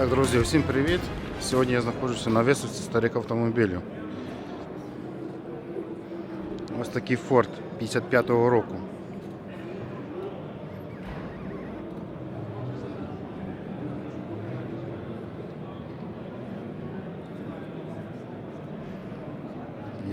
Так, друзі, всім привіт! Сьогодні я знаходжуся на виставці старих автомобілів. Ось такий Ford 55-го року.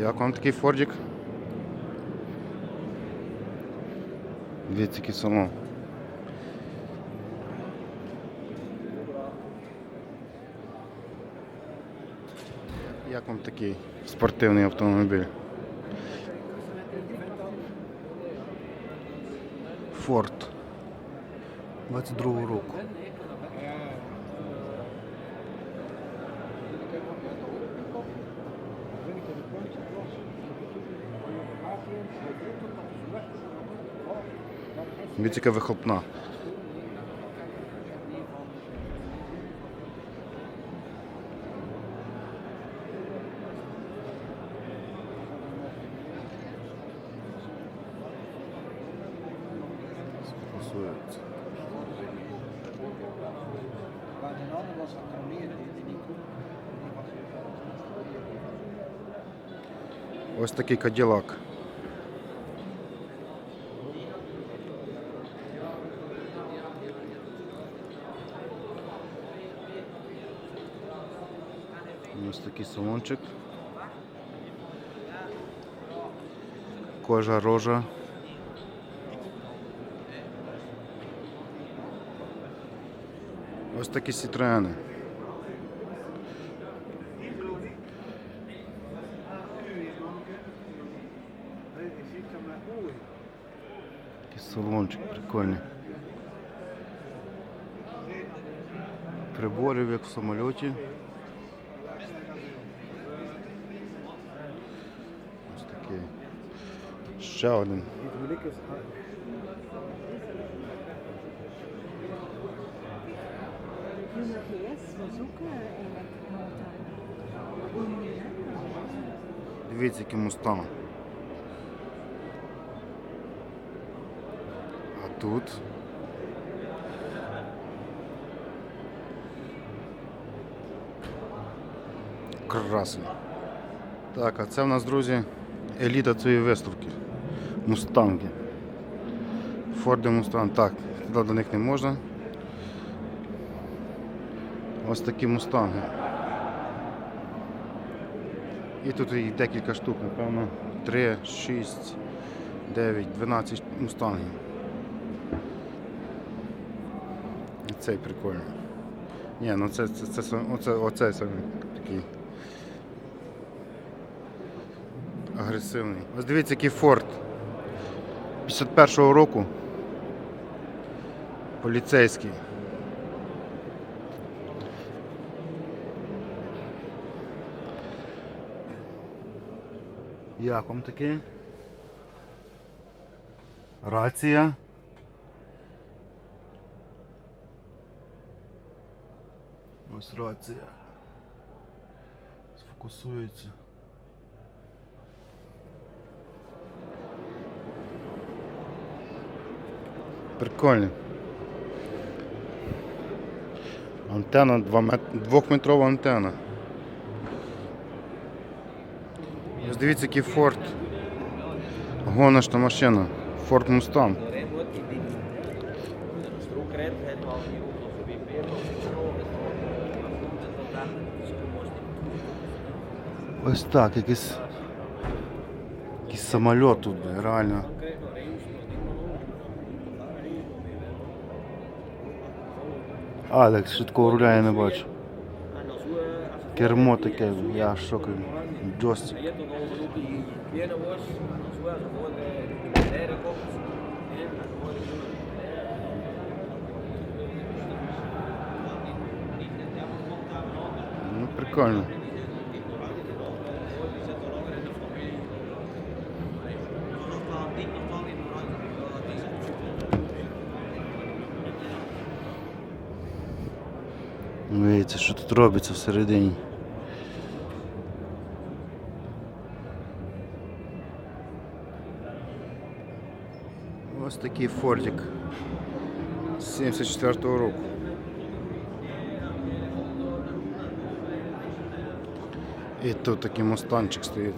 Як вам такий Фордік? Дивіться, який салон. Як вам такий спортивний автомобіль? Форд 22 року. Дивіться, яка вихлопна. Was Ось такий каділак. Ось такий салончик. Кожа рожа. Ось такі сітроени. Такий салончик прикольний. Приборів, як в самольоті. Ось такий. Ще один. Junge PS, Suzuka Elektromotor. Дивіться, який мустанг. А тут. Красень. Так, а це в нас, друзі, еліта цієї виставки. Мустанги. Форди Мустанг. Так, туди до них не можна. Ось такі мустанги. І тут їх декілька штук, напевно, 3, 6, 9, 12 мустангів. Цей прикольний. Ні, ну це, це, це, сам- оце, оцей саме такий агресивний. Ось дивіться, який Форд 51-го року. Поліцейський. Як вам таке? Рація. Ось рація. Сфокусується. Прикольно. Антенна 2 мет... двохметрова антенна. Ось дивіться, який Форд. Гоночна машина. Форд Мустанг. Ось так, якийсь. Якийсь самоліт тут, реально. Алекс, швидкого руля я не бачу. Кермо таке, я шокую. Джойстик. je tot тут робиться всередині. Ось такий фордик з 74-го року. І тут такий мустанчик стоїть.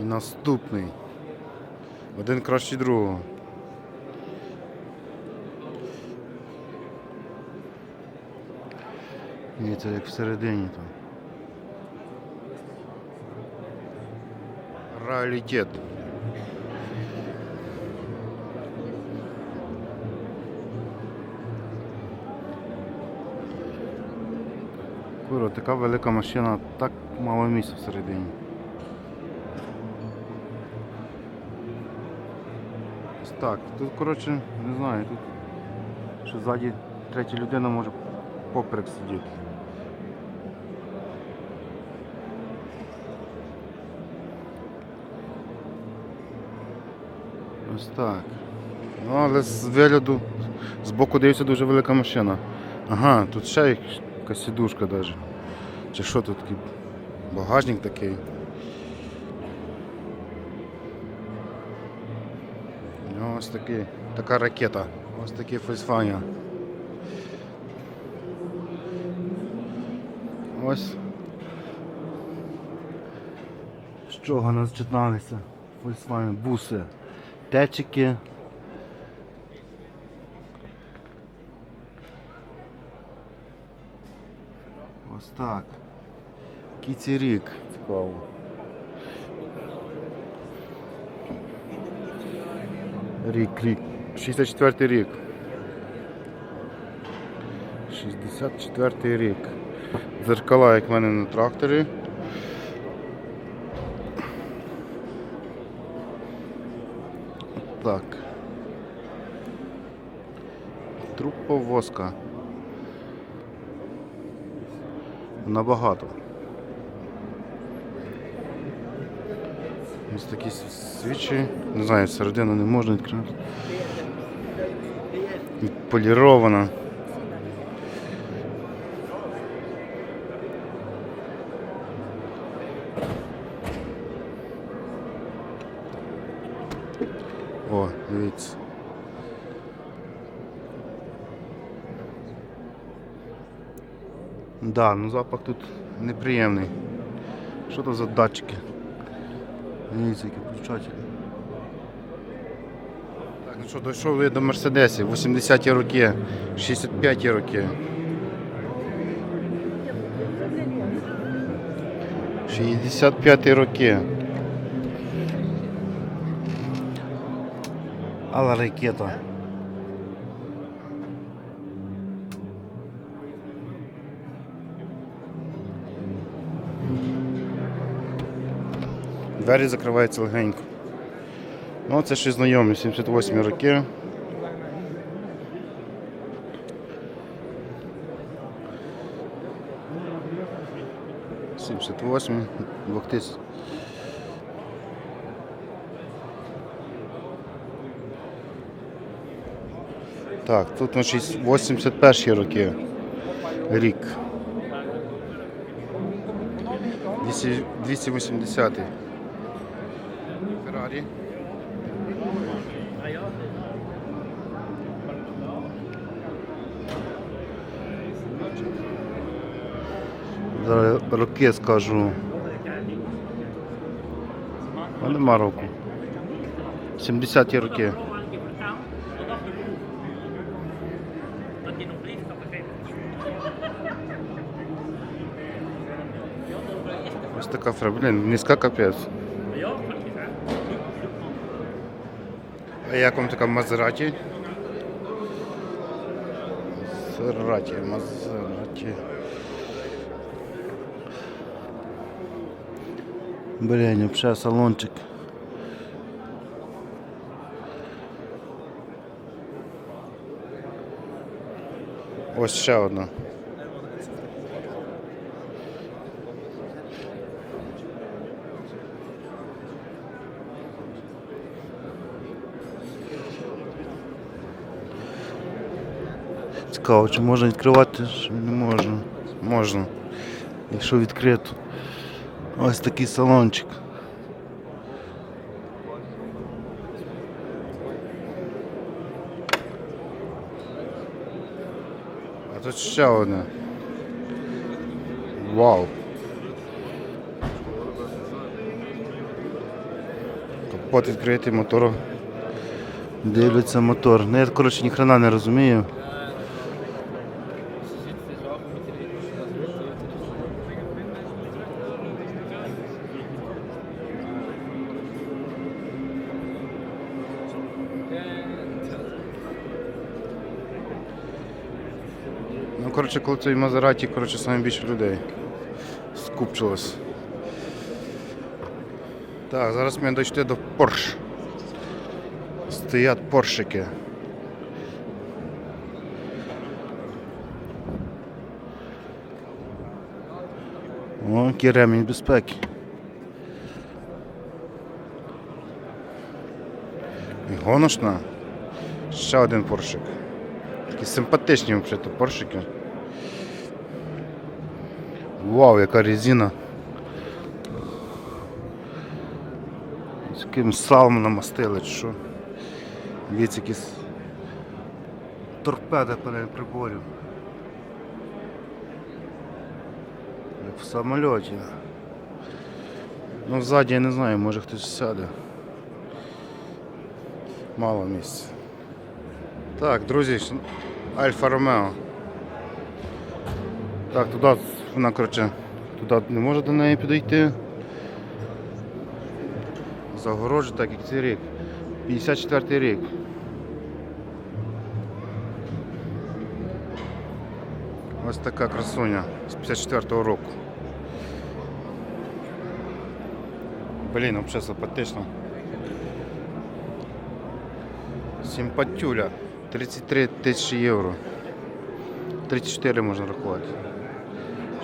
І наступний. Один краще другого. Ні, це як всередині там. Раритет. Куро, така велика машина, так мало місця всередині. Ось так, тут коротше, не знаю, тут що ззаді третя людина може поперек сидіти. Ось так. Ну, але з вигляду, з боку дивиться дуже велика машина. Ага, тут ще якась- сідушка навіть. Чи що тут такий багажник такий. Ось такий, така ракета. Ось такий Volkswagen. Ось. З чого нас читалися? Volkswagen буси. Течики. Ось так. Рік. Цікаво. Рік, рік. 64 рік. 64 рік. Дзеркала, як в мене на тракторі. Так. Трупповозка. Набагато. Ось такі свічі. Не знаю, середину не можна відкрити. Полірована. О, дивіться. Да, ну запах тут неприємний. Що то за датчики? Дивіться, які включателі. Так, ну що, дійшов я до Мерседесів, 80-ті роки, 65-ті роки. 65-ті роки. Алла ракета. Двері закриваються легенько. Ну, це ще знайомі, 78 роки. Сімдесят восьмий, 2000. Так, тут на 6 81 роки. Рік. 200 280. Феррарі. Зараз роки скажу. А нема року. 70-ті роки. Ось така фра, блін, низька капець. А як вам така Мазераті? Мазераті, Мазераті. Блін, взагалі салончик. Ось ще одна. цікаво, чи можна відкривати, чи не можна. Можна, якщо відкрито. Ось такий салончик. А тут ще одне. Вау. Капот відкритий мотор. Дивляться мотор. Ну я коротше ніхрена не розумію. Коротше, коли цей Мазераті, коротше, саме більше людей скупчилось. Так, зараз ми дійшли до Порш. Стоять поршики. О, який ремінь безпеки. І Гоношна. Ще один поршик. Такі симпатичні взагалі поршики. Вау, яка резина. З яким салом намастили, що. Дивіться, якісь торпеди панель приборів. Як в самольоті. Ну ззаді я не знаю, може хтось сяде. Мало місця. Так, друзі, Альфа Ромео. Так, туди вона, коротше, туди не може до неї підійти. Загорожу, так як цей рік. 54 рік. Ось така красуня з 54-го року. Блін, взагалі симпатично. Симпатюля. 33 тисячі євро. 34 можна рахувати.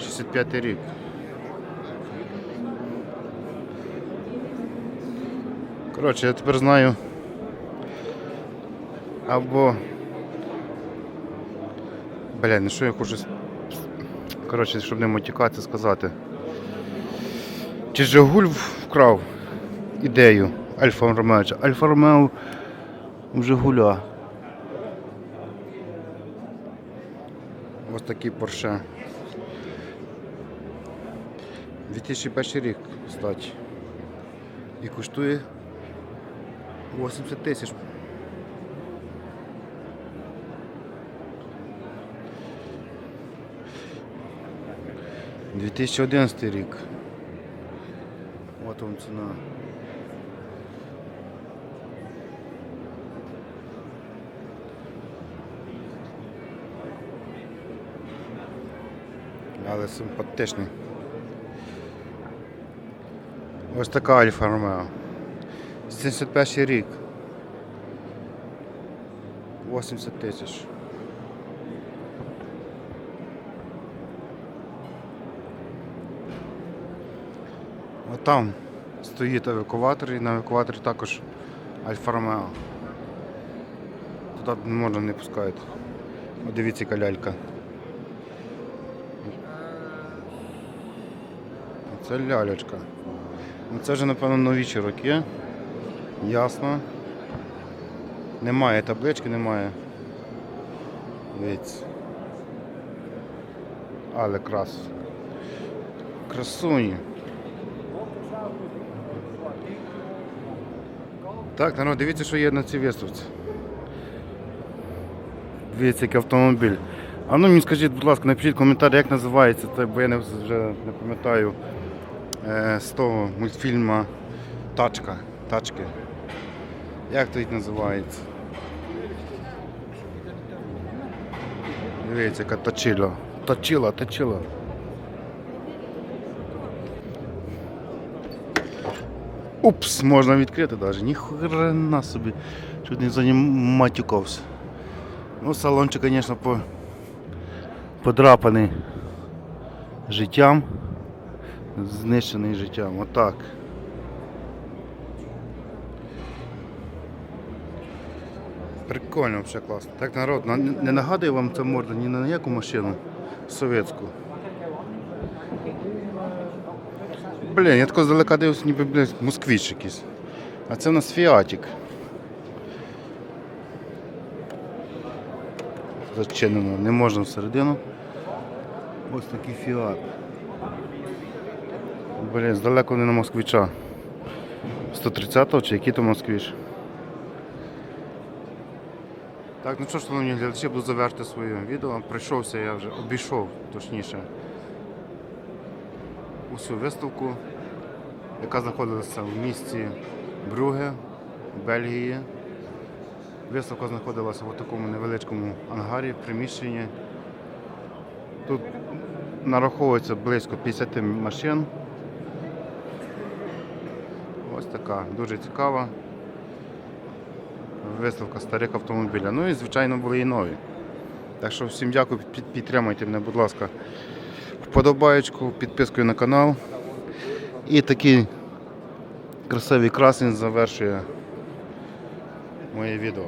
65 рік. Коротше, я тепер знаю. Або. Бля, ну що я хочу. Коротше, щоб не матюкатися, сказати. Чи Жигуль вкрав ідею Альфа Ромео? Альфа Ромео в Жигуля. Ось такий Порше. 2001 рік, кстати. І коштує 80 тисяч. Дві рік. От вам ціна. Але симпатичний. Ось така Альфа Ромео. 71 рік. 80 тисяч. От там стоїть евакуатор і на евакуаторі також Альфа Ромео. Туди не можна не пускають. От дивіться яка лялька. Це лялечка. Ну це вже напевно новіші роки. Ясно. Немає таблички, немає. Дивіться. Але крас. Красуні. Так, народ, дивіться, що є на цій виставці. Дивіться, який автомобіль. А ну мені скажіть, будь ласка, напишіть коментар, як називається, бо я не, вже не пам'ятаю з того мультфільму Тачка. Тачки. Як то їх називається? Дивіться, яка точила. Точила, точила. Упс, можна відкрити навіть. Ніхрена собі. Чуть не за ним. Ну, салончик, звісно, по... подрапаний життям. Знищений життям. Отак. Прикольно, взагалі класно. Так народ, не нагадує вам ця морда ні на яку машину совєтську. Блін, я тако здалека дивився, ніби блядь, москвич якийсь. А це у нас фіатік. зачинено, не можна всередину. Ось такий фіат. Блін, здалеко не на москвича. 130-го чи який то москвич? Так, ну що шановні глядачі, буду завершити своє відео. Прийшовся я вже, обійшов точніше усю виставку, яка знаходилася в місті Брюге, Бельгії. Виставка знаходилася в такому невеличкому ангарі, приміщенні. Тут нараховується близько 50 машин. Ось така дуже цікава виставка старих автомобіля. Ну і звичайно були і нові. Так що всім дякую, підтримайте мене, будь ласка, вподобаєчку, підпискою на канал. І такий красивий красень завершує моє відео.